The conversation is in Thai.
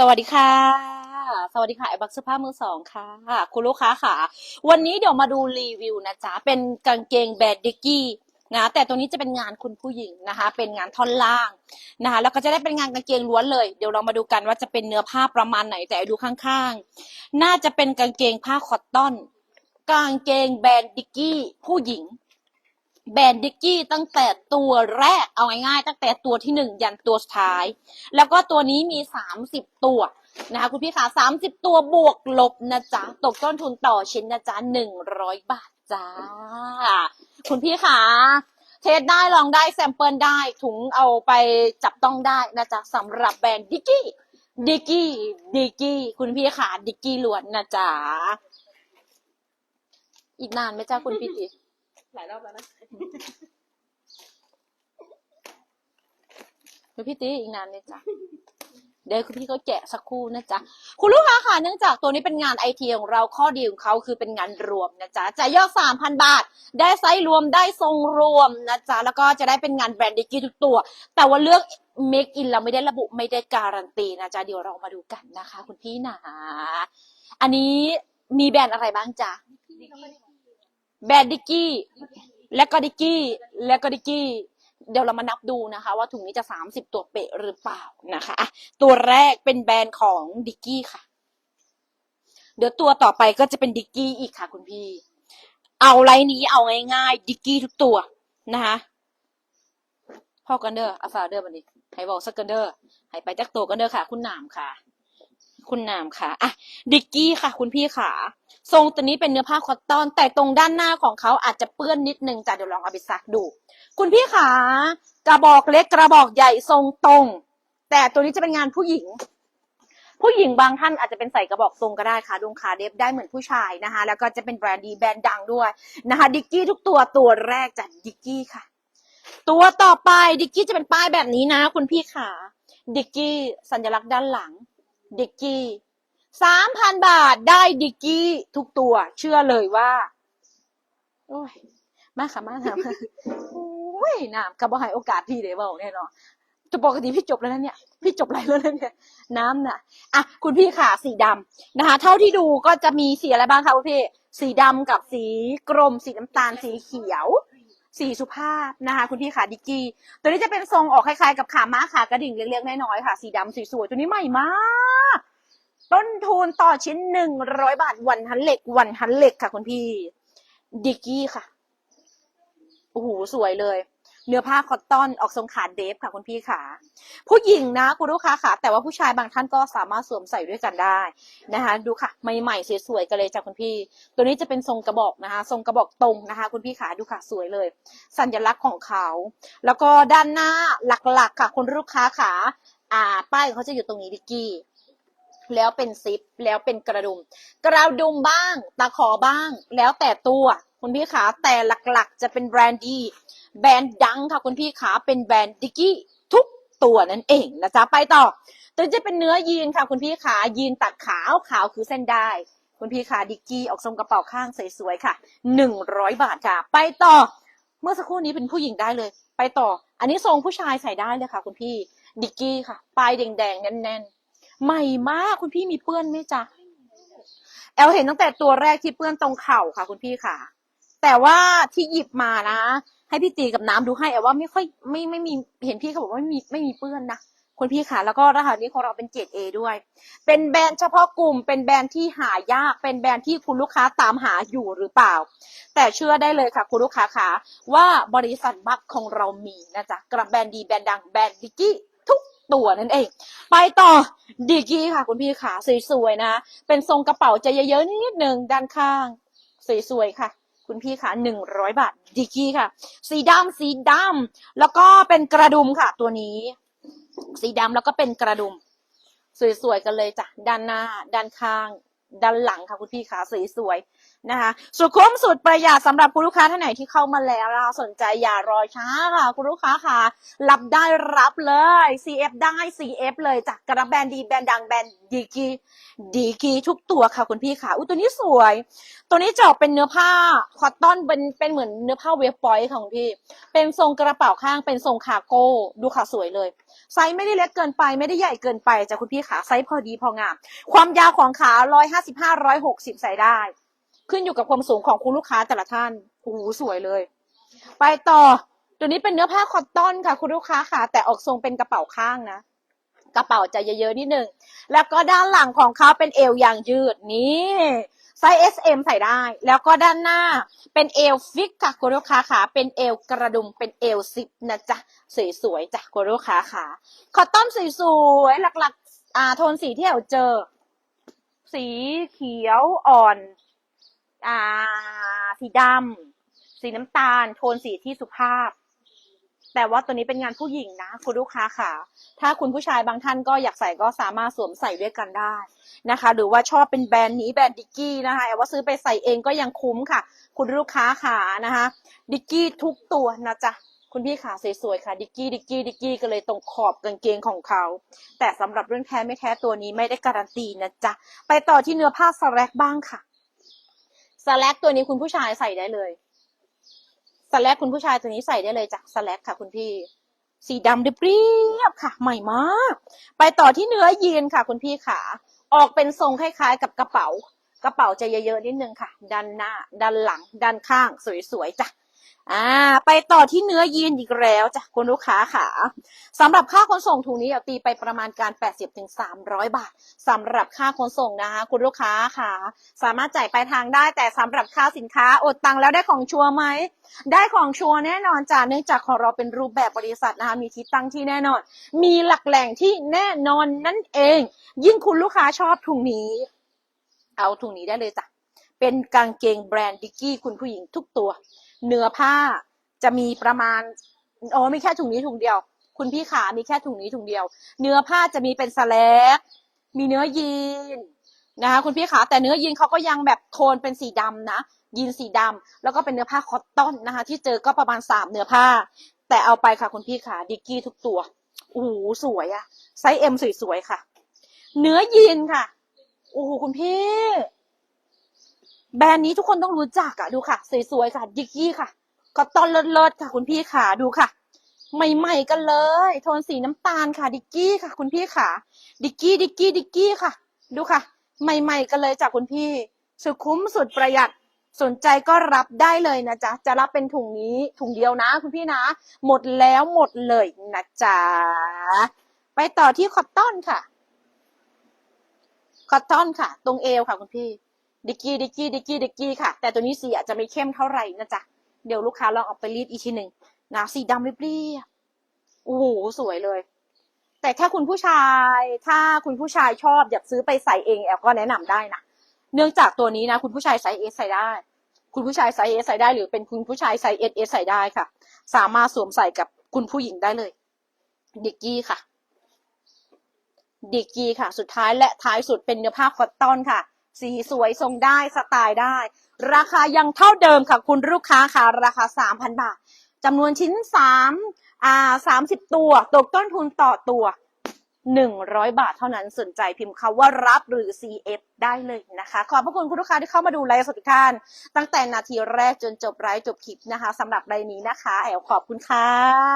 สวัสดีค่ะ สวัสดีค่ะไอบักเสื้อผ้ามือสองค่ะ คุณลูกค้าค่ะ วันนี้เดี๋ยวมาดูรีวิวนะจ๊ะ เป็นกางเกงแบรนด์ดิกกี้นะ แต่ตัวนี้จะเป็นงานคุณผู้หญิงนะคะ เป็นงานท่อนล่างนะคะ แล้วก็จะได้เป็นงานกางเกงล้วนเลย เดี๋ยวเรามาดูกันว่าจะเป็นเนื้อผ้าประมาณไหน แต่ดูข้างๆ น่าจะเป็นกางเกงผ้าคอตตอน กางเกงแบรนด์ดิกกี้ผู้หญิง แบรนด์ดิกกี้ตั้งแต่ตัวแรกเอาง่ายๆตั้งแต่ตัวที่หนึ่งยันตัวสุดท้าย แล้วก็ตัวนี้มีสามสิบตัวนะคะคุณพี่ขาสามสิบตัวบวกลบนะจ๊ะตกต้นทุนต่อชิ้นนะจ๊ะหนึ่งร้อยบาทจ้า คุณพี่ขาเทสได้ลองได้แซมเปิลได้ถุงเอาไปจับต้องได้นะจ๊ะสำหรับแบรนด์ดิกกี้ดิกกี้ดิกกี้คุณพี่ขาดิกกี้ล้วนนะจ๊ะอีกนานไหมจ้าคุณพี่ติ หลายรอบแล้วนะคุณพี่ตีอีกนานเลยจ้ะเดี๋ยวคุณพี่ก็แกะสักครู่นะจ๊ะคุณลูกค้าค่ะเนื่องจากตัวนี้เป็นงานไอทีของเราข้อดีของเขาคือเป็นงานรวมนะจ๊ะจ่ายยอดสามพันบาท ได้ไซส์รวมได้ทรงรวมนะจ๊ะแล้วก็จะได้เป็นงานแบรนด์ดิกกี้ทุกตัว แต่ว่าเลือก make in เราไม่ได้ระบุไม่ได้การันตีนะจ๊ะเดี๋ยวเรามาดูกันนะคะ คุณพี่นะอันนี้มีแบรนด์อะไรบ้างจ๊ะ แบรนด์ดิกกี้ และก็ดิกกี้ และก็ดิกกี้ เดี๋ยวเรามานับดูนะคะ ว่าถุงนี้จะ 30 ตัวเป๊ะหรือเปล่านะคะ ตัวแรกเป็นแบรนด์ของดิกกี้ค่ะ เดี๋ยวตัวต่อไปก็จะเป็นดิกกี้อีกค่ะ คุณพี่ เอาไลน์นี้เอาง่ายๆดิกกี้ทุกตัวนะคะพ่อกันเดอร์อาฟาเดอร์บันนี้ให้บอกสักกันเดอร์ให้ไปจักตัวกันเดอร์ค่ะ คุณหนามค่ะ คุณนามค่ะอะดิกกี้ค่ะ คุณพี่ค่ะ ทรงตัวนี้เป็นเนื้อผ้าคอตตอน แต่ตรงด้านหน้าของเขาอาจจะเปื้อนนิดนึงจ้ะเดี๋ยวลองเอาไปซักดู คุณพี่ขากระบอกเล็กกระบอกใหญ่ทรงตรง แต่ตัวนี้จะเป็นงานผู้หญิง ผู้หญิงบางท่านอาจจะเป็นใส่กระบอกทรงก็ได้ค่ะดวงขาเดฟได้เหมือนผู้ชายนะคะ แล้วก็จะเป็นแบรนด์ดีแบรนด์ดังด้วยนะคะดิกกี้ทุกตัวตัวแรกจากดิกกี้ค่ะ ตัวต่อไปดิกกี้จะเป็นป้ายแบบนี้นะ คุณพี่ขาดิกกี้สัญลักษณ์ด้านหลัง ดิกกี้สามพันบาทได้ดิกกี้ทุกตัว เชื่อเลยว่า โอ้ย มาค่ะมาค่ะมาโอ้ยน้ำกับบ่ให้โอกาสพี่เดี๋ยวบอกแน่นอนจะปกติพี่จบแล้วนะเนี่ย พี่จบอะไรแล้วนะเนี่ย น้ำน่ะ อะ คุณพี่ขาสีดำนะคะ เท่าที่ดูก็จะมีสีอะไรบ้างคะคุณพี่ สีดำกับสีกรม สีน้ำตาล สีเขียว สีสุภาพนะคะ คุณพี่ขาดิกกี้ ตัวนี้จะเป็นทรงออกคล้ายๆ กับขาม้าขากระดิ่งเล็กๆน้อยๆค่ะ สีดำสวยๆ ตัวนี้ใหม่มาก ต้นทุนต่อชิ้นหนึ่งร้อยบาทวันทันเหล็ก วันทันเหล็กค่ะคุณพี่ ดิกกี้ค่ะ โอ้โห สวยเลย เนื้อผ้าคอตตอนออกทรงขาเดฟค่ะคุณพี่ขาผู้หญิงนะคุณลูกค้าค่ะ แต่ว่าผู้ชายบางท่านก็สามารถสวมใส่ด้วยกันได้นะคะ ดูค่ะ ใหม่ๆสวยๆกันเลยจ้ะคุณพี่ ตัวนี้จะเป็นทรงกระบอกนะคะ ทรงกระบอกตรงนะคะ คุณพี่ขาดูค่ะสวยเลย สัญลักษณ์ของเขา แล้วก็ด้านหน้าหลักๆค่ะ คุณลูกค้าขาอ่า ป้ายเขาจะอยู่ตรงนี้ดิกกี้ แล้วเป็นซิป แล้วเป็นกระดุม กระดุมบ้างตาขอบ้าง แล้วแต่ตัว คุณพี่ขาแต่หลักๆ จะเป็นแบรนด์ดีแบรนด์ดังค่ะคุณพี่ขาเป็นแบรนด์ดิกี้ทุกตัวนั่นเองนะจ๊ะไปต่อตัวจะเป็นเนื้อยีนค่ะ คุณพี่ขายีนตัดขาวขาวคือเส้นได้คุณพี่ขาดิกกี้ออกทรงกระเป๋าข้างสวยๆค่ะหนึ่งร้อยบาทค่ะ ไปต่อ เมื่อสักครู่นี้เป็นผู้หญิงได้เลย ไปต่อ อันนี้ทรงผู้ชายใส่ได้เลยค่ะ คุณพี่ดิกกี้ค่ะ ปลายแดงๆแน่นๆ ใหม่มากคุณพี่มีเปื้อนไหมจ๊ะแอลเห็นตั้งแต่ตัวแรกที่เปื้อนตรงเข่าค่ะ คุณพี่ค่ะ แต่ว่าที่หยิบมานะ ให้พี่ตีกับน้ำดูให้แอลว่าไม่ค่อยไม่ไม่มีเห็นพี่เขาบอกว่าไม่มีไม่มีเปื้อนนะคุณพี่ค่ะแล้วก็รหัสนี้ของเราเป็นเกรดเอด้วย เป็นแบรนด์เฉพาะกลุ่ม เป็นแบรนด์ที่หายาก เป็นแบรนด์ที่คุณลูกค้าตามหาอยู่หรือเปล่า แต่เชื่อได้เลยค่ะ คุณลูกค้าค่ะว่าบริษัทบัคของเรามีนะจ๊ะกับแบรนด์ดีแบรนด์ดังแบรนด์ดิกี้ ตัวนั่นเอง ไปต่อดิกกี้ค่ะ คุณพี่ขาสวยๆนะ เป็นทรงกระเป๋าใจเยอะๆนิดนึงด้านข้างสวยๆค่ะ คุณพี่ค่ะหนึ่งร้อยบาทดิกกี้ค่ะ สีดำสีดำแล้วก็เป็นกระดุมค่ะ ตัวนี้ สีดำแล้วก็เป็นกระดุม สวยๆกันเลยจ้ะด้านหน้า ด้านข้าง ด้านหลังค่ะคุณพี่ขาสวย นะคะสุดคุ้มสุดประหยัดสำหรับคุณลูกค้าท่านไหนที่เข้ามาแล้วนะคะสนใจอย่ารอช้าค่ะคุณลูกค้าค่ะ รับได้รับเลย CF ได้ CF เลยจากกระแบรนด์ดีแบรนด์ดังแบรนด์ดีกีดีกีทุกตัวค่ะคุณพี่ค่ะอุ้ยตัวนี้สวย ตัวนี้จะออกเป็นเนื้อผ้าคอตตอนเป็นเป็นเหมือนเนื้อผ้าเวฟปอยค่ะคุณพี่ เป็นทรงกระเป๋าข้างเป็นทรงคาร์โก้ดูค่ะสวยเลยไซส์ไม่ได้เล็กเกินไปไม่ได้ใหญ่เกินไปจ้ะคุณพี่ขาไซส์พอดีพองาม ความยาวของขา 155 160 ใส่ได้ ขึ้นอยู่กับความสูงของคุณลูกค้าแต่ละท่านโอ้โหสวยเลย ไปต่อ ตัวนี้เป็นเนื้อผ้าคอตตอนค่ะ คุณลูกค้าค่ะ แต่ออกทรงเป็นกระเป๋าข้างนะกระเป๋าจะเยอะๆนิดนึง แล้วก็ด้านหลังของเขาเป็นเอวยางยืดนี่ไซส์ S M ใส่ได้ แล้วก็ด้านหน้าเป็นเอวฟิกค่ะคุณลูกค้าค่ะเป็นเอวกระดุมเป็นเอวซิปนะจ๊ะสวยๆจ้ะคุณลูกค้าค่ะคอตตอนสวยๆหลักๆอ่าโทนสีที่เราเจอ สีเขียวอ่อน อ่า สีดำสีน้ำตาล โทนสีที่สุภาพ แต่ว่าตัวนี้เป็นงานผู้หญิงนะคุณลูกค้าค่ะ ถ้าคุณผู้ชายบางท่านก็อยากใส่ก็สามารถสวมใส่ด้วยกันได้นะคะ หรือว่าชอบเป็นแบรนด์นี้แบรนด์ดิกกี้นะคะแต่ว่าซื้อไปใส่เองก็ยังคุ้มค่ะ คุณลูกค้าค่ะนะคะดิกกี้ทุกตัวนะจ๊ะคุณพี่ขาสวยๆค่ะดิกกี้ดิกกี้ดิกกี้ก็เลยตรงขอบกางเกงของเขา แต่สำหรับเรื่องแท้ไม่แท้ตัวนี้ไม่ได้การันตีนะจ๊ะ ไปต่อที่เนื้อผ้าสแลกบ้างค่ะ สแลกตัวนี้คุณผู้ชายใส่ได้เลยสแลกคุณผู้ชายตัวนี้ใส่ได้เลยจ้ะสแลกค่ะ คุณพี่ สีดำเรียบค่ะ ใหม่มาก ไปต่อที่เนื้อยีนค่ะ คุณพี่ขา ออกเป็นทรงคล้ายๆ กับกระเป๋า กระเป๋าจะเยอะๆนิดนึงค่ะ ด้านหน้า ด้านหลัง ด้านข้าง สวยๆจ้ะ อ่า ไปต่อที่เนื้อยีนอีกแล้วจ้ะคุณลูกค้าค่ะสำหรับค่าขนส่งถุงนี้เอาตีไปประมาณการ 80ถึง300บาทสำหรับค่าขนส่งนะคะคุณลูกค้าค่ะ สามารถจ่ายปลายทางได้แต่สำหรับค่าสินค้าอดตังค์แล้วได้ของชัวร์ไหมได้ของชัวร์แน่นอนจ้ะเนื่องจากของเราเป็นรูปแบบบริษัทนะคะมีที่ตั้งที่แน่นอน มีหลักแหล่งที่แน่นอนนั่นเอง ยิ่งคุณลูกค้าชอบถุงนี้ เอาถุงนี้ได้เลยจ้ะเป็นกางเกงแบรนด์ดิกกี้คุณผู้หญิงทุกตัว เนื้อผ้าจะมีประมาณอ๋อมีแค่ถุงนี้ถุงเดียว คุณพี่ขามีแค่ถุงนี้ถุงเดียว เนื้อผ้าจะมีเป็นสแลกมีเนื้อยีนนะคะคุณพี่ขาแต่เนื้อยีนเขาก็ยังแบบโทนเป็นสีดำนะยีนสีดำแล้วก็เป็นเนื้อผ้าคอตตอนนะคะ ที่เจอก็ประมาณสามเนื้อผ้า แต่เอาไปค่ะคุณพี่ขาดิกกี้ทุกตัวโอ้โหสวยอะไซส์เอ็มสวยๆค่ะ เนื้อยีนค่ะโอ้โหคุณพี่ แบรนด์นี้ทุกคนต้องรู้จักอะดูค่ะ สวยๆค่ะดิกกี้ค่ะก็ตอนเลิศๆค่ะ คุณพี่ขาดูค่ะ ใหม่ๆกันเลย โทนสีน้ำตาลค่ะ ดิกกี้ค่ะ คุณพี่ขาดิกกี้ดิกกี้ดิกกี้ค่ะ ดูค่ะ ใหม่ ๆกันเลยจากคุณพี่ สุดคุ้มสุดประหยัดสนใจก็รับได้เลยนะจ๊ะ จะรับเป็นถุงนี้ถุงเดียวนะ คุณพี่นะ หมดแล้วหมดเลยนะจ๊ะ ไปต่อที่คอตตอนค่ะ คอตตอนค่ะ ตรงเอวค่ะคุณพี่ ดิกกี้ดิกกี้ดิกกี้ดิกกี้ค่ะ แต่ตัวนี้สีอาจจะไม่เข้มเท่าไหร่นะจ๊ะ เดี๋ยวลูกค้าลองเอาไปรีดอีกทีหนึ่งนะสีดำเรียบๆโอ้โหสวยเลย แต่ถ้าคุณผู้ชาย ถ้าคุณผู้ชายชอบอยากซื้อไปใส่เองแอลก็แนะนำได้นะเนื่องจากตัวนี้นะ คุณผู้ชายไซส์เอสใส่ได้ คุณผู้ชายไซส์เอสใส่ได้ หรือเป็นคุณผู้ชายไซส์เอสเอสใส่ได้ค่ะ สามารถสวมใส่กับคุณผู้หญิงได้เลยดิกกี้ค่ะดิกกี้ค่ะ สุดท้ายและท้ายสุดเป็นเนื้อผ้าคอตตอนค่ะ สีสวยทรงได้สไตล์ได้ ราคายังเท่าเดิมค่ะคุณลูกค้าค่ะ ราคาสามพันบาทจำนวนชิ้นสามอ่าสามสิบตัว ตกต้นทุนต่อตัวหนึ่งร้อยบาทเท่านั้นสนใจพิมพ์คาว่ารับหรือ CF ได้เลยนะคะ ขอบพระคุณคุณลูกค้าที่เข้ามาดูไลฟ์สดทุกท่าน ตั้งแต่นาทีแรกจนจบไลฟ์จบคลิปนะคะสำหรับรายนี้นะคะ แอลขอบคุณค่ะ